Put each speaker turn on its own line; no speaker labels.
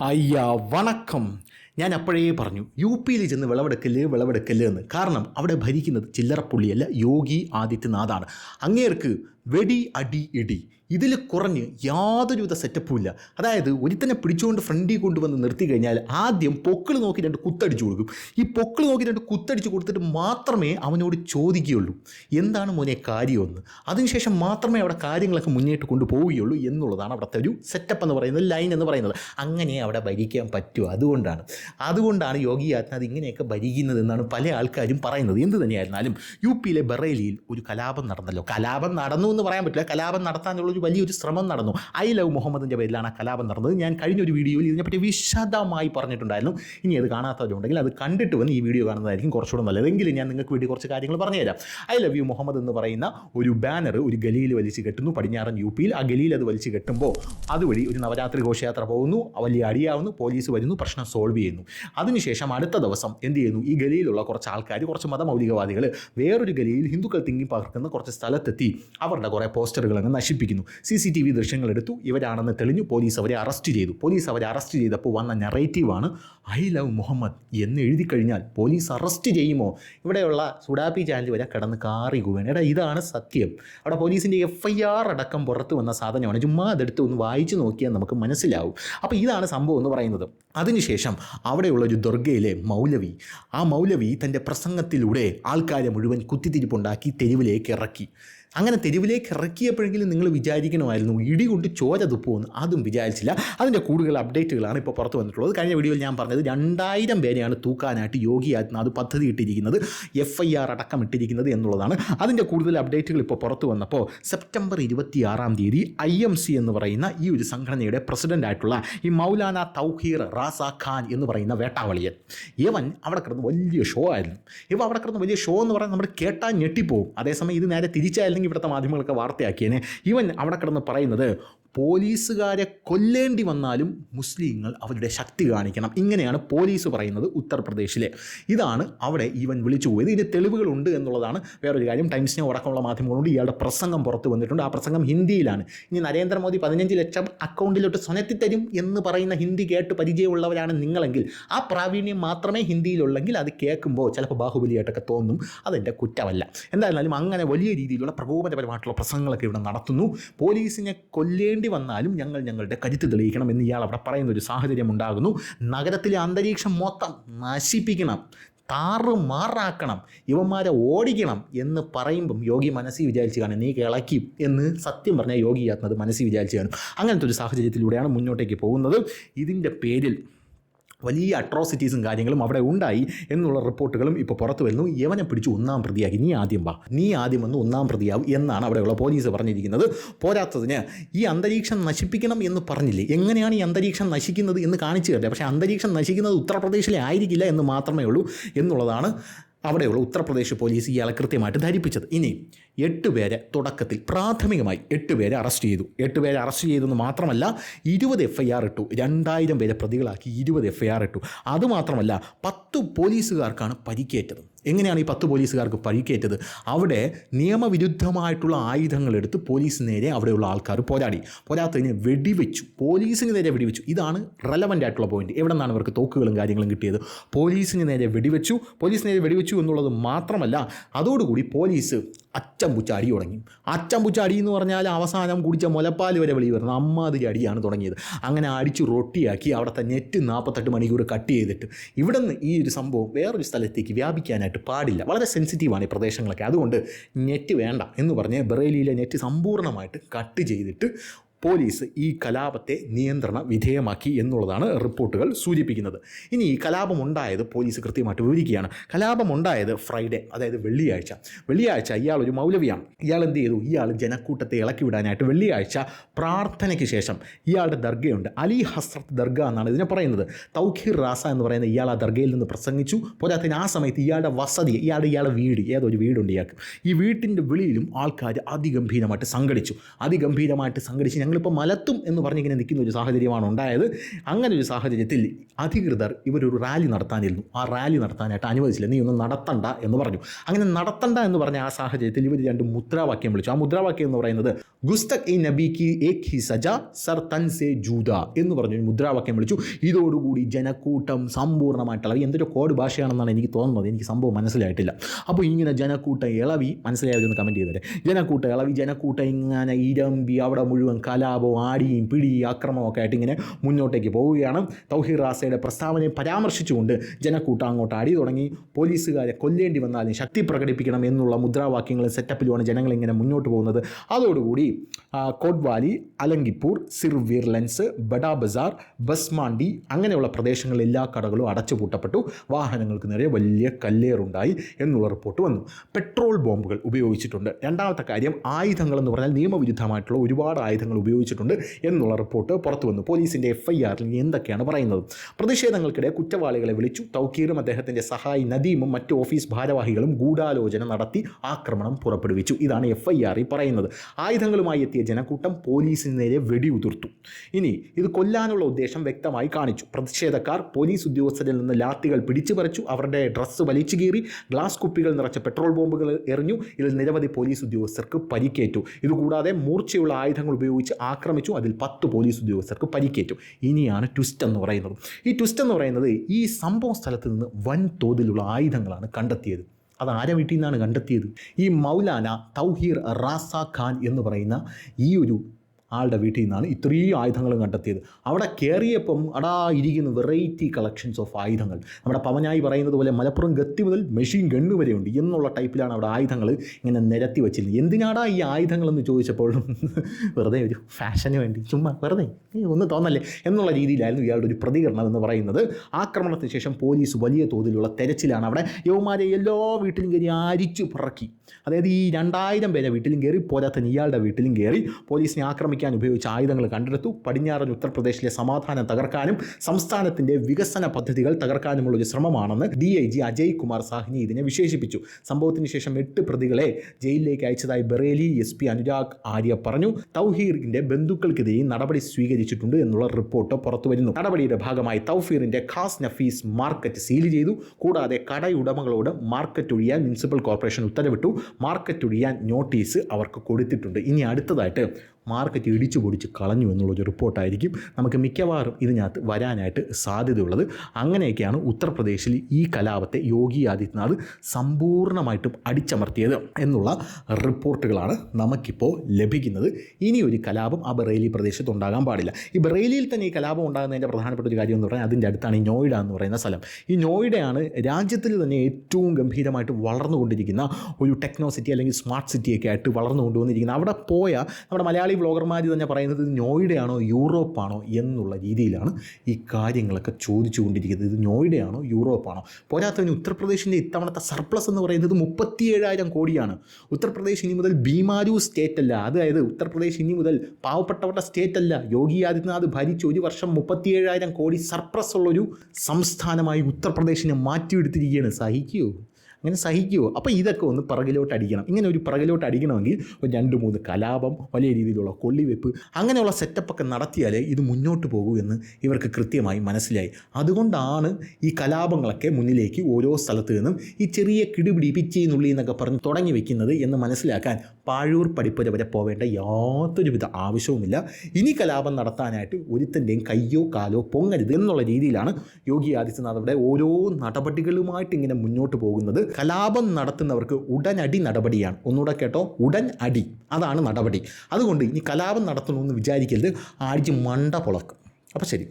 ஐயா வணக்கம். ഞാൻ അപ്പോഴേ പറഞ്ഞു യു പിയിൽ ചെന്ന് വിളവെടുക്കൽ വിളവെടുക്കൽ എന്ന്. കാരണം അവിടെ ഭരിക്കുന്നത് ചില്ലറപ്പുള്ളിയല്ല യോഗി ആദിത്യനാഥാണ്. അങ്ങേർക്ക് വെടി അടി ഇടി ഇതിൽ കുറഞ്ഞ് യാതൊരുവിധ സെറ്റപ്പും ഇല്ല. അതായത് ഒരുത്തനെ പിടിച്ചുകൊണ്ട് ഫ്രണ്ടിൽ കൊണ്ടുവന്ന് നിർത്തി കഴിഞ്ഞാൽ ആദ്യം പൊക്കിൾ നോക്കി രണ്ട് കുത്തടിച്ചു കൊടുക്കും. ഈ പൊക്കിൾ നോക്കി രണ്ട് കുത്തടിച്ച് കൊടുത്തിട്ട് മാത്രമേ അവനോട് ചോദിക്കുകയുള്ളൂ എന്താണ് മോനെ കാര്യമെന്ന്? അതിനുശേഷം മാത്രമേ അവിടെ കാര്യങ്ങളൊക്കെ മുന്നോട്ട് കൊണ്ടുപോവുകയുള്ളൂ എന്നുള്ളതാണ് അവിടുത്തെ ഒരു സെറ്റപ്പ് എന്ന് പറയുന്നത് ലൈൻ എന്ന് പറയുന്നത്. അങ്ങനെ അവിടെ ഭരിക്കാൻ പറ്റുമോ അതുകൊണ്ടാണ് അതുകൊണ്ടാണ് യോഗി ആദിത്യനാഥ് ഇങ്ങനെയൊക്കെ ഭരിക്കുന്നത് എന്നാണ് പല ആൾക്കാരും പറയുന്നത്. എന്ത് തന്നെയായിരുന്നാലും യു പിയിലെ ബറേലിയിൽ ഒരു കലാപം നടന്നല്ലോ. കലാപം നടന്നു എന്ന് പറയാൻ പറ്റില്ല. കലാപം നടത്താനുള്ളൊരു വലിയൊരു ശ്രമം നടന്നു. ഐ ലവ് മുഹമ്മദിന്റെ പേരിലാണ് ആ കലാപം നടന്നത്. ഞാൻ കഴിഞ്ഞൊരു വീഡിയോയിൽ ഇതിനെപ്പറ്റി വിശദമായി പറഞ്ഞിട്ടുണ്ടായിരുന്നു. ഇനി അത് കാണാത്തവരുണ്ടെങ്കിൽ അത് കണ്ടിട്ട് വന്ന് ഈ വീഡിയോ കാണുന്നതായിരിക്കും കുറച്ചുകൂടെ നല്ലത്. എങ്കിലും ഞാൻ നിങ്ങൾക്ക് വേണ്ടി കുറച്ച് കാര്യങ്ങൾ പറഞ്ഞുതരാം. ഐ ലവ് യു മുഹമ്മദ് എന്ന് പറയുന്ന ഒരു ബാനർ ഒരു ഗലിയിൽ വലിച്ചു കെട്ടുന്നു. പടിഞ്ഞാറൻ യു പിയിൽ ആ ഗലിയിൽ അത് വലിച്ചു കെട്ടുമ്പോൾ അതുവഴി ഒരു നവരാത്രി ഘോഷയാത്ര പോകുന്നു. വലിയ അടിയാവുന്നു. പോലീസ് വരുന്നു. പ്രശ്നം സോൾവ് ചെയ്യുന്നു. അതിനുശേഷം അടുത്ത ദിവസം എന്ത് ചെയ്യുന്നു? ഈ ഗലിയിലുള്ള കുറച്ച് ആൾക്കാർ കുറച്ച് മതമൗലികവാദികൾ വേറൊരു ഗലിയിൽ ഹിന്ദുക്കൾ തിങ്ങി പകർക്കുന്ന കുറച്ച് സ്ഥലത്തെത്തി. അവരുടെ കുറേ പോസ്റ്ററുകൾ അങ്ങ് നശിപ്പിക്കുന്നു. സി സി ടി വി ദൃശ്യങ്ങൾ എടുത്തു. ഇവരാണെന്ന് തെളിഞ്ഞു പോലീസ് അവരെ അറസ്റ്റ് ചെയ്തു. പോലീസ് അവരെ അറസ്റ്റ് ചെയ്തപ്പോൾ വന്ന നെറേറ്റീവാണ് ഐ ലവ് മുഹമ്മദ് എന്ന് എഴുതി കഴിഞ്ഞാൽ പോലീസ് അറസ്റ്റ് ചെയ്യുമോ? ഇവിടെയുള്ള സുഡാപ്പി ചാനൽ വരെ കിടന്ന് കാറി കൂവാണ് എടാ ഇതാണ് സത്യം. അവിടെ പോലീസിന്റെ എഫ് ഐ ആർ അടക്കം പുറത്ത് വന്ന സാധനമാണ്. ചുമ്മാ അതെടുത്ത് ഒന്ന് വായിച്ചു നോക്കിയാൽ നമുക്ക് മനസ്സിലാവും. അപ്പോൾ ഇതാണ് സംഭവം എന്ന് പറയുന്നത്. അതിനുശേഷം അവിടെയുള്ള ഒരു ദുർഗയിലെ മൗലവി ആ മൗലവി തന്റെ പ്രസംഗത്തിലൂടെ ആൾക്കാരെ മുഴുവൻ കുത്തിത്തിരിപ്പുണ്ടാക്കി തെരുവിലേക്ക് ഇറക്കി. അങ്ങനെ തെരുവിലേക്ക് ഇറക്കിയപ്പോഴെങ്കിലും നിങ്ങൾ വിചാരിക്കണമായിരുന്നു ഇടികൊണ്ട് ചോര തുപ്പുമെന്ന്. അതും വിചാരിച്ചില്ല. അതിന്റെ കൂടുതൽ അപ്ഡേറ്റുകളാണ് ഇപ്പോൾ പുറത്ത് വന്നിട്ടുള്ളത്. കഴിഞ്ഞ വീഡിയോയിൽ ഞാൻ പറഞ്ഞത് രണ്ടായിരം പേരെയാണ് തൂക്കാനായിട്ട് യോഗി ആദിത്യനാഥ് പദ്ധതി ഇട്ടിരിക്കുന്നത് എഫ് ഐ ആർ അടക്കം ഇട്ടിരിക്കുന്നത് എന്നുള്ളതാണ്. അതിന്റെ കൂടുതൽ അപ്ഡേറ്റുകൾ ഇപ്പോൾ പുറത്ത് വന്നപ്പോൾ സെപ്റ്റംബർ ഇരുപത്തി ആറാം തീയതി ഐ എം സി എന്ന് പറയുന്ന ഈ ഒരു സംഘടനയുടെ പ്രസിഡന്റായിട്ടുള്ള ഈ മൗലാന തൗഹീർ റാസ ഖാൻ എന്ന് പറയുന്ന വേട്ടാവളിയൻ ഇവൻ അവിടെ കിടന്ന് വലിയ ഷോ ആയിരുന്നു. ഇവ അവിടെ കിടന്ന് വലിയ ഷോ എന്ന് പറഞ്ഞാൽ നമ്മൾ കേട്ടാൽ ഞെട്ടിപ്പോവും അതേസമയം ഇത് നേരെ തിരിച്ചായിരുന്നെങ്കിൽ ഇവിടുത്തെ മാധ്യമങ്ങളൊക്കെ വാർത്തയാക്കിയേനെ. ഇവൻ അവിടെ കിടന്ന് പറയുന്നത് പോലീസുകാരെ കൊല്ലേണ്ടി വന്നാലും മുസ്ലിങ്ങൾ അവരുടെ ശക്തി കാണിക്കണം. ഇങ്ങനെയാണ് പോലീസ് പറയുന്നത് ഉത്തർപ്രദേശിലെ. ഇതാണ് അവിടെ ഇവൻ വിളിച്ചു പോയത്. ഇതിന് തെളിവുകളുണ്ട് എന്നുള്ളതാണ് വേറൊരു കാര്യം. ടൈംസിനെ അടക്കമുള്ള മാധ്യമങ്ങളുണ്ട് ഇയാളുടെ പ്രസംഗം പുറത്ത് വന്നിട്ടുണ്ട്. ആ പ്രസംഗം ഹിന്ദിയിലാണ്. ഇനി നരേന്ദ്രമോദി പതിനഞ്ച് ലക്ഷം അക്കൗണ്ടിലോട്ട് സ്വനത്തി തരും എന്ന് പറയുന്ന ഹിന്ദി കേട്ട് പരിചയമുള്ളവരാണ് നിങ്ങളെങ്കിൽ ആ പ്രാവീണ്യം മാത്രമേ ഹിന്ദിയിലുള്ളെങ്കിൽ അത് കേൾക്കുമ്പോൾ ചിലപ്പോൾ ബാഹുബലിയായിട്ടൊക്കെ തോന്നും. അതെന്റെ കുറ്റമല്ല. എന്തായാലും അങ്ങനെ വലിയ രീതിയിലുള്ള പ്രകോപനപരമായിട്ടുള്ള പ്രസംഗങ്ങളൊക്കെ ഇവിടെ നടത്തുന്നു. പോലീസിനെ കൊല്ലേണ്ടി വന്നാലും ഞങ്ങൾ ഞങ്ങളുടെ കരുത്ത് തെളിയിക്കണം എന്ന് ഇയാൾ അവിടെ പറയുന്ന ഒരു സാഹചര്യം ഉണ്ടാകുന്നു നഗരത്തിലെ അന്തരീക്ഷം മൊത്തം നശിപ്പിക്കണം. താറുമാറാക്കണം ഇവന്മാരെ ഓടിക്കണം എന്ന് പറയുമ്പം യോഗി മനസ്സിൽ വിചാരിച്ച് കാണും നീ കിളക്കി എന്ന് സത്യം പറഞ്ഞാൽ യോഗി ആത്മത് മനസ്സിൽ വിചാരിച്ച് കാണും. അങ്ങനത്തെ ഒരു സാഹചര്യത്തിലൂടെയാണ് മുന്നോട്ടേക്ക് പോകുന്നത്. ഇതിന്റെ പേരിൽ വലിയ അട്രോസിറ്റീസും കാര്യങ്ങളും അവിടെ ഉണ്ടായി എന്നുള്ള റിപ്പോർട്ടുകളും ഇപ്പോൾ പുറത്തു വരുന്നു. യവനെ പിടിച്ച് ഒന്നാം പ്രതിയാക്കി. നീ ആദ്യം വാ. നീ ആദ്യം വന്ന് ഒന്നാം പ്രതിയാവും എന്നാണ് അവിടെയുള്ള പോലീസ് പറഞ്ഞിരിക്കുന്നത്. പോരാത്തതിന് ഈ അന്തരീക്ഷം നശിപ്പിക്കണം എന്ന് പറഞ്ഞില്ലേ? എങ്ങനെയാണ് ഈ അന്തരീക്ഷം നശിക്കുന്നത് എന്ന് കാണിച്ചു തരട്ടെ. പക്ഷേ അന്തരീക്ഷം നശിക്കുന്നത് ഉത്തർപ്രദേശിലെ ആയിരിക്കില്ല എന്ന് മാത്രമേ ഉള്ളൂ എന്നുള്ളതാണ് അവിടെയുള്ള ഉത്തർപ്രദേശ് പോലീസ് ഇയാളെ കൃത്യമായിട്ട് ധരിപ്പിച്ചത്. ഇനി എട്ട് പേരെ തുടക്കത്തിൽ പ്രാഥമികമായി എട്ട് പേരെ അറസ്റ്റ് ചെയ്തു. എട്ട് പേരെ അറസ്റ്റ് ചെയ്തെന്ന് മാത്രമല്ല ഇരുപത് എഫ് ഐ ആർ ഇട്ടു. രണ്ടായിരം പേരെ പ്രതികളാക്കി ഇരുപത് എഫ് ഐ ആർ ഇട്ടു. അതുമാത്രമല്ല പത്ത് പോലീസുകാർക്കാണ് പരിക്കേറ്റത്. എങ്ങനെയാണ് ഈ പത്ത് പോലീസുകാർക്ക് പരിക്കേറ്റത്? അവിടെ നിയമവിരുദ്ധമായിട്ടുള്ള ആയുധങ്ങൾ ആയുധങ്ങളെടുത്ത് പോലീസിന് നേരെ അവിടെയുള്ള ആൾക്കാർ പോരാടി. പോരാത്തതിന് വെടിവെച്ചു. പോലീസിന് നേരെ വെടിവെച്ചു. ഇതാണ് റെലവന്റ് ആയിട്ടുള്ള പോയിന്റ് എവിടെ നിന്നാണ് ഇവർക്ക് തോക്കുകളും കാര്യങ്ങളും കിട്ടിയത്? പോലീസിന് നേരെ വെടിവെച്ചു. പോലീസിന് നേരെ വെടിവെച്ചു എന്നുള്ളത് മാത്രമല്ല അതോടുകൂടി പോലീസ് അച്ചം പുച്ച അടി തുടങ്ങി. അച്ചം പുച്ച അടി എന്ന് പറഞ്ഞാൽ അവസാനം കുടിച്ച മുലപ്പാൽ വരെ വെളി വരുന്നത് അമ്മാതിരി അടിയാണ് തുടങ്ങിയത്. അങ്ങനെ അടിച്ചു റൊട്ടിയാക്കി അവിടുത്തെ നെറ്റ് നാൽപ്പത്തെട്ട് മണിക്കൂർ കട്ട് ചെയ്തിട്ട് ഇവിടെ നിന്ന് ഈ ഒരു സംഭവം വേറൊരു സ്ഥലത്തേക്ക് വ്യാപിക്കാനായിട്ട് പാടില്ല. വളരെ സെൻസിറ്റീവാണ് ഈ പ്രദേശങ്ങളൊക്കെ. അതുകൊണ്ട് നെറ്റ് വേണ്ട എന്ന് പറഞ്ഞ് ബറേലിയിലെ നെറ്റ് സമ്പൂർണമായിട്ട് കട്ട് ചെയ്തിട്ട് പോലീസ് ഈ കലാപത്തെ നിയന്ത്രണ വിധേയമാക്കി എന്നുള്ളതാണ് റിപ്പോർട്ടുകൾ സൂചിപ്പിക്കുന്നത്. ഇനി ഈ കലാപമുണ്ടായത് പോലീസ് കൃത്യമായിട്ട് വിവരിക്കുകയാണ്. കലാപമുണ്ടായത് ഫ്രൈഡേ അതായത് വെള്ളിയാഴ്ച. വെള്ളിയാഴ്ച ഇയാൾ ഒരു മൗലവിയാണ്. ഇയാൾ എന്ത് ചെയ്തു? ഇയാൾ ജനക്കൂട്ടത്തെ ഇളക്കി വിടാനായിട്ട് വെള്ളിയാഴ്ച പ്രാർത്ഥനയ്ക്ക് ശേഷം ഇയാളുടെ ദർഗയുണ്ട്. അലി ഹസ്രത്ത് ദർഗ എന്നാണ് ഇതിനെ പറയുന്നത്. തൗഖീർ റാസ എന്ന് പറയുന്ന ഇയാൾ ആ ദർഗയിൽ നിന്ന് പ്രസംഗിച്ചു. പോരാത്തതിന് ആ സമയത്ത് ഇയാളുടെ വസതി ഇയാളുടെ ഇയാളുടെ വീട് ഏതൊരു വീടുണ്ട് ഇയാൾക്ക്. ഈ വീട്ടിന്റെ വെളിയിലും ആൾക്കാർ അതിഗംഭീരമായിട്ട് സംഘടിച്ചു. അതിഗംഭീരമായിട്ട് സംഘടിച്ച് ഞങ്ങൾ ഞങ്ങളിപ്പോൾ മലത്തും എന്ന് പറഞ്ഞിങ്ങനെ നിൽക്കുന്ന ഒരു സാഹചര്യമാണ് ഉണ്ടായത്. അങ്ങനെ ഒരു സാഹചര്യത്തിൽ അധികൃതർ ഇവരൊരു റാലി നടത്താനിരുന്നു. ആ റാലി നടത്താനായിട്ട് അനുവദിച്ചില്ല. നീ ഒന്നും നടത്തണ്ട എന്ന് പറഞ്ഞു. അങ്ങനെ നടത്തണ്ട എന്ന് പറഞ്ഞ ആ സാഹചര്യത്തിൽ ഇവർ രണ്ട് മുദ്രാവാക്യം വിളിച്ചു. ആ മുദ്രാവാക്യം എന്ന് പറയുന്നത് ഗുസ്തക് ഇ നബിക്ക് ഏക് ഹി സജ സർ തൻ സെ ജൂത എന്ന് പറഞ്ഞൊരു മുദ്രാവാക്യം വിളിച്ചു. ഇതോടുകൂടി ജനക്കൂട്ടം സമ്പൂർണമായിട്ടുള്ള എന്തൊരു കോഡ് ഭാഷയാണെന്നാണ് എനിക്ക് തോന്നുന്നത്. എനിക്ക് സംഭവം മനസ്സിലായിട്ടില്ല. അപ്പോൾ ഇങ്ങനെ ജനക്കൂട്ടം ഇളവി മനസ്സിലായതെന്ന് കമന്റ് ചെയ്തേരെ. ജനക്കൂട്ടം ഇളവി ജനക്കൂട്ടം ഇങ്ങനെ ഇരമ്പി അവിടെ മുഴുവൻ കലാപവും ആടിയും പിടി ആക്രമണവും ഒക്കെ ആയിട്ട് ഇങ്ങനെ മുന്നോട്ടേക്ക് പോവുകയാണ്. തൗഹീർ റാസയുടെ പ്രസ്താവനയെ പരാമർശിച്ചുകൊണ്ട് ജനക്കൂട്ടം അങ്ങോട്ട് അടി തുടങ്ങി. പോലീസുകാരെ കൊല്ലേണ്ടി വന്നാലും ശക്തി പ്രകടിപ്പിക്കണം എന്നുള്ള മുദ്രാവാക്യങ്ങളും സെറ്റപ്പിലുമാണ് ജനങ്ങളിങ്ങനെ മുന്നോട്ട് പോകുന്നത്. അതോടുകൂടി കോട്ട്വാലി അലങ്കിപ്പൂർ സിർവീർ ലെൻസ് ബഡാ ബസാർ ബസ്മാണ്ടി അങ്ങനെയുള്ള പ്രദേശങ്ങളിൽ എല്ലാ കടകളും അടച്ചുപൂട്ടപ്പെട്ടു. വാഹനങ്ങൾക്ക് നേരെ വലിയ കല്ലേറുണ്ടായി എന്നുള്ള റിപ്പോർട്ട് വന്നു. പെട്രോൾ ബോംബുകൾ ഉപയോഗിച്ചിട്ടുണ്ട്. രണ്ടാമത്തെ കാര്യം ആയുധങ്ങൾ എന്ന് പറഞ്ഞാൽ നിയമവിരുദ്ധമായിട്ടുള്ള ഒരുപാട് ആയുധങ്ങൾ ഉപയോഗിച്ചിട്ടുണ്ട് എന്നുള്ള റിപ്പോർട്ട് പുറത്തു വന്നു. പോലീസിന്റെ എഫ് ഐ ആറിൽ എന്തൊക്കെയാണ് പറയുന്നത്? പ്രതിഷേധങ്ങൾക്കിടെ കുറ്റവാളികളെ വിളിച്ചു. തൗക്കീറും അദ്ദേഹത്തിന്റെ സഹായി നദീമും മറ്റ് ഓഫീസ് ഭാരവാഹികളും ഗൂഢാലോചന നടത്തി ആക്രമണം പുറപ്പെടുവിച്ചു. ഇതാണ് എഫ് ഐ ആറിൽ പറയുന്നത്. ആയുധങ്ങളുമായി എത്തിയ ജനക്കൂട്ടം പോലീസിന് നേരെ വെടിയുതിർത്തു. ഇനി ഇത് കൊല്ലാനുള്ള ഉദ്ദേശം വ്യക്തമായി കാണിച്ചു. പ്രതിഷേധക്കാർ പോലീസ് ഉദ്യോഗസ്ഥരിൽ നിന്ന് ലാത്തികൾ പിടിച്ചു പറിച്ചു. അവരുടെ ഡ്രസ്സ് വലിച്ചു കീറി ഗ്ലാസ് കുപ്പികൾ നിറച്ച പെട്രോൾ ബോംബുകൾ എറിഞ്ഞു. ഇതിൽ നിരവധി പോലീസ് ഉദ്യോഗസ്ഥർക്ക് പരിക്കേറ്റു. ഇതുകൂടാതെ മൂർച്ചയുള്ള ആയുധങ്ങൾ ഉപയോഗിച്ച് ആക്രമിച്ചു അതിൽ പത്ത് പോലീസ് ഉദ്യോഗസ്ഥർക്ക് പരിക്കേറ്റു. ഇനിയാണ് ട്വിസ്റ്റ് എന്ന് പറയുന്നത്. ഈ ട്വിസ്റ്റ് എന്ന് പറയുന്നത് ഈ സംഭവ സ്ഥലത്ത് നിന്ന് വൻ തോതിലുള്ള ആയുധങ്ങളാണ് കണ്ടെത്തിയത്. അത് ആരെ വീട്ടിൽ നിന്നാണ് കണ്ടെത്തിയത്? ഈ മൗലാന തൗഹീർ റാസ ഖാൻ എന്ന് പറയുന്ന ഈ ഒരു ആളുടെ വീട്ടിൽ നിന്നാണ് ഇത്രയും ആയുധങ്ങളും കണ്ടെത്തിയത്. അവിടെ കയറിയപ്പം അടാ ഇരിക്കുന്ന വെറൈറ്റി കളക്ഷൻസ് ഓഫ് ആയുധങ്ങൾ. നമ്മുടെ പവനായി പറയുന്നത് പോലെ മലപ്പുറം ഗത്തി മുതൽ മെഷീൻ ഗണ്ണ് വരെയുണ്ട് എന്നുള്ള ടൈപ്പിലാണ് അവിടെ ആയുധങ്ങൾ ഇങ്ങനെ നിരത്തി വച്ചിരുന്നത്. എന്തിനാടാ ഈ ആയുധങ്ങളെന്ന് ചോദിച്ചപ്പോൾ വെറുതെ ഒരു ഫാഷന് വേണ്ടി ചുമ്മാ വെറുതെ ഒന്നും തോന്നല്ലേ എന്നുള്ള രീതിയിലായിരുന്നു ഇയാളുടെ ഒരു പ്രതികരണം എന്ന് പറയുന്നത്. ആക്രമണത്തിന് ശേഷം പോലീസ് വലിയ തോതിലുള്ള തെരച്ചിലാണ് അവിടെ. യൗമാരെ എല്ലാ വീട്ടിലും കയറി അരിച്ചു പറക്കി. അതായത് ഈ രണ്ടായിരം പേരെ വീട്ടിലും കയറി പോരാത്തന് ഇയാളുടെ വീട്ടിലും കയറി പോലീസിനെ ആക്രമിക്കാൻ ഉപയോഗിച്ച ആയുധങ്ങൾ കണ്ടെടുത്തു. പടിഞ്ഞാറൻ ഉത്തർപ്രദേശിലെ സമാധാനം തകർക്കാനും സംസ്ഥാനത്തിന്റെ വികസന പദ്ധതികൾ തകർക്കാനുമുള്ള ഒരു ശ്രമമാണെന്ന് D I G Ajay Kumar Sahni ഇതിനെ വിശേഷിപ്പിച്ചു. സംഭവത്തിന് ശേഷം എട്ട് പ്രതികളെ ജയിലിലേക്ക് അയച്ചതായി ബറേലി എസ് പി അനുരാഗ് ആര്യ പറഞ്ഞു. തൗഹീറിന്റെ ബന്ധുക്കൾക്കെതിരെയും നടപടി സ്വീകരിച്ചിട്ടുണ്ട് എന്നുള്ള റിപ്പോർട്ട് പുറത്തു വരുന്നു നടപടിയുടെ ഭാഗമായി തൗഫീറിന്റെ ഖാസ് നഫീസ് മാർക്കറ്റ് സീൽ ചെയ്തു. കൂടാതെ കടയുടമകളോട് മാർക്കറ്റ് ഒഴിയാൻ മുനിസിപ്പൽ കോർപ്പറേഷൻ ഉത്തരവിട്ടു. മാർക്കറ്റ് ഒഴിയാൻ നോട്ടീസ് അവർക്ക് കൊടുത്തിട്ടുണ്ട്. ഇനി അടുത്തതായിട്ട് മാർക്കറ്റ് ഇടിച്ചു പൊടിച്ച് കളഞ്ഞു എന്നുള്ളൊരു റിപ്പോർട്ടായിരിക്കും നമുക്ക് മിക്കവാറും ഇതിനകത്ത് വരാനായിട്ട് സാധ്യതയുള്ളത്. അങ്ങനെയൊക്കെയാണ് ഉത്തർപ്രദേശിൽ ഈ കലാപത്തെ യോഗി ആദിത്യനാഥ് സമ്പൂർണമായിട്ടും അടിച്ചമർത്തിയത് എന്നുള്ള റിപ്പോർട്ടുകളാണ് നമുക്കിപ്പോൾ ലഭിക്കുന്നത്. ഇനി ഒരു കലാപം ആ ബറേലി പ്രദേശത്ത് ഉണ്ടാകാൻ പാടില്ല. ഈ ബറേലിയിൽ തന്നെ ഈ കലാപം ഉണ്ടാകുന്നതിന്റെ പ്രധാനപ്പെട്ട ഒരു കാര്യം എന്ന് പറഞ്ഞാൽ അതിന്റെ അടുത്താണ് ഈ നോയിഡ എന്ന് പറയുന്ന സ്ഥലം. ഈ നോയിഡയാണ് രാജ്യത്തിൽ തന്നെ ഏറ്റവും ഗംഭീരമായിട്ട് വളർന്നുകൊണ്ടിരിക്കുന്ന ഒരു ടെക്നോ സിറ്റി അല്ലെങ്കിൽ സ്മാർട്ട് സിറ്റിയൊക്കെ ആയിട്ട് വളർന്നു കൊണ്ടുവന്നിരിക്കുന്നത് അവിടെ പോയ നമ്മുടെ മലയാളി വ്ളോഗർമാർ തന്നെ പറയുന്നത് ഇത് നോയിഡയാണോ യൂറോപ്പാണോ എന്നുള്ള രീതിയിലാണ് ഈ കാര്യങ്ങളൊക്കെ ചോദിച്ചുകൊണ്ടിരിക്കുന്നത്. ഇത് നോയിഡയാണോ യൂറോപ്പാണോ? പോരാത്തതിന് ഉത്തർപ്രദേശിന്റെ ഇത്തവണത്തെ സർപ്ലസ് എന്ന് പറയുന്നത് മുപ്പത്തിയേഴായിരം കോടിയാണ്. ഉത്തർപ്രദേശ് ഇനി മുതൽ ഭീമാരു സ്റ്റേറ്റ് അല്ല. അതായത് ഉത്തർപ്രദേശ് ഇനി മുതൽ പാവപ്പെട്ടവരുടെ സ്റ്റേറ്റ് അല്ല. യോഗി ആദിത്യനാഥ് ഭരിച്ച് ഒരു വർഷം മുപ്പത്തിയേഴായിരം കോടി സർപ്ലസ് ഉള്ളൊരു സംസ്ഥാനമായി ഉത്തർപ്രദേശിനെ മാറ്റിയെടുത്തിരിക്കുകയാണ്. സഹിക്കുമോ അങ്ങനെ സഹിക്കുമോ അപ്പോൾ ഇതൊക്കെ ഒന്ന് പിറകിലോട്ട് അടിക്കണം. ഇങ്ങനെ ഒരു പിറകിലോട്ട് അടിക്കണമെങ്കിൽ ഒരു രണ്ട് മൂന്ന് കലാപം വലിയ രീതിയിലുള്ള കൊള്ളിവെപ്പ് അങ്ങനെയുള്ള സെറ്റപ്പൊക്കെ നടത്തിയാലേ ഇത് മുന്നോട്ട് പോകൂ എന്ന് ഇവർക്ക് കൃത്യമായി മനസ്സിലായി. അതുകൊണ്ടാണ് ഈ കലാപങ്ങളൊക്കെ മുന്നിലേക്ക് ഓരോ സ്ഥലത്ത് നിന്നും ഈ ചെറിയ കിടുപിടി പിച്ചി എന്നൊക്കെ പറഞ്ഞ് തുടങ്ങി വെക്കുന്നത് എന്ന് മനസ്സിലാക്കാൻ പാഴൂർ പടിപ്പുര വരെ പോവേണ്ട യാതൊരുവിധ ആവശ്യവുമില്ല. ഇനി കലാപം നടത്താനായിട്ട് ഒരുത്തന്റെയും കയ്യോ കാലോ പൊങ്ങരുത് എന്നുള്ള രീതിയിലാണ് യോഗി ആദിത്യനാഥ് അവിടെ ഓരോ നടപടികളുമായിട്ട് ഇങ്ങനെ മുന്നോട്ട് പോകുന്നത്. കലാപം നടത്തുന്നവർക്ക് ഉടനടി നടപടിയാണ്. ഒന്നുകൂടെ കേട്ടോ. ഉടൻ അടി. അതാണ് നടപടി. അതുകൊണ്ട് ഇനി കലാപം നടത്തണമെന്ന് വിചാരിക്കരുത്. ആഴ്ച മണ്ട പുളക്കും. അപ്പോൾ ശരി.